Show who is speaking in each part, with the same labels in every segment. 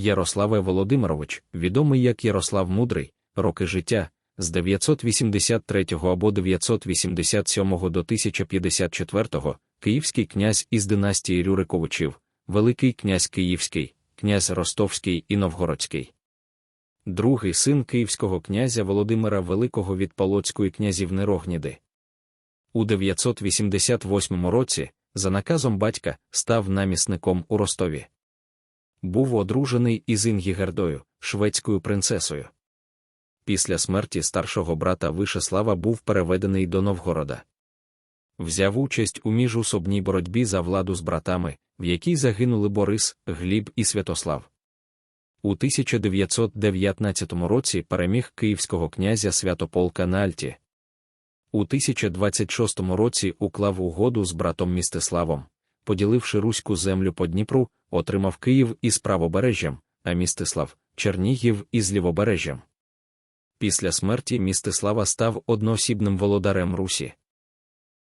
Speaker 1: Ярославе Володимирович, відомий як Ярослав Мудрий, роки життя з 983 або 987 до 1054, київський князь із династії Рюриковичів, Великий князь Київський, князь Ростовський і Новгородський. Другий син київського князя Володимира Великого від Полоцької князівни Рогніди. У 988 році, за наказом батька, став намісником у Ростові. Був одружений із Інгігердою, шведською принцесою. Після смерті старшого брата Вишеслава був переведений до Новгорода. Взяв участь у міжусобній боротьбі за владу з братами, в якій загинули Борис, Гліб і Святослав. У 1919 році переміг київського князя Святополка на Альті. У 1026 році уклав угоду з братом Містиславом, поділивши руську землю по Дніпру, отримав Київ із правобережжям, а Містислав Чернігів із лівобережжям. Після смерті Містислава став одноосібним володарем Русі.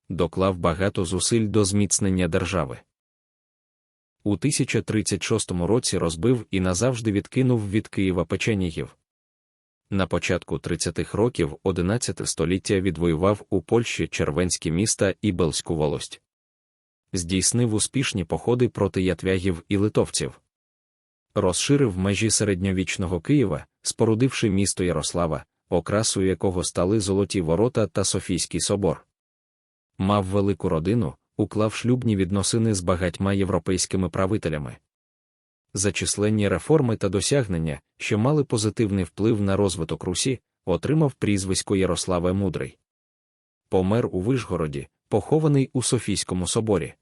Speaker 1: Доклав багато зусиль до зміцнення держави. У 1036 році розбив і назавжди відкинув від Києва печенігів. На початку 30-х років 11 століття відвоював у Польщі червенські міста і Белську волость. Здійснив успішні походи проти ятвягів і литовців. Розширив межі середньовічного Києва, спорудивши місто Ярослава, окрасою якого стали Золоті Ворота та Софійський собор. Мав велику родину, уклав шлюбні відносини з багатьма європейськими правителями. За численні реформи та досягнення, що мали позитивний вплив на розвиток Русі, отримав прізвисько Ярославе Мудрий. Помер у Вишгороді, похований у Софійському соборі.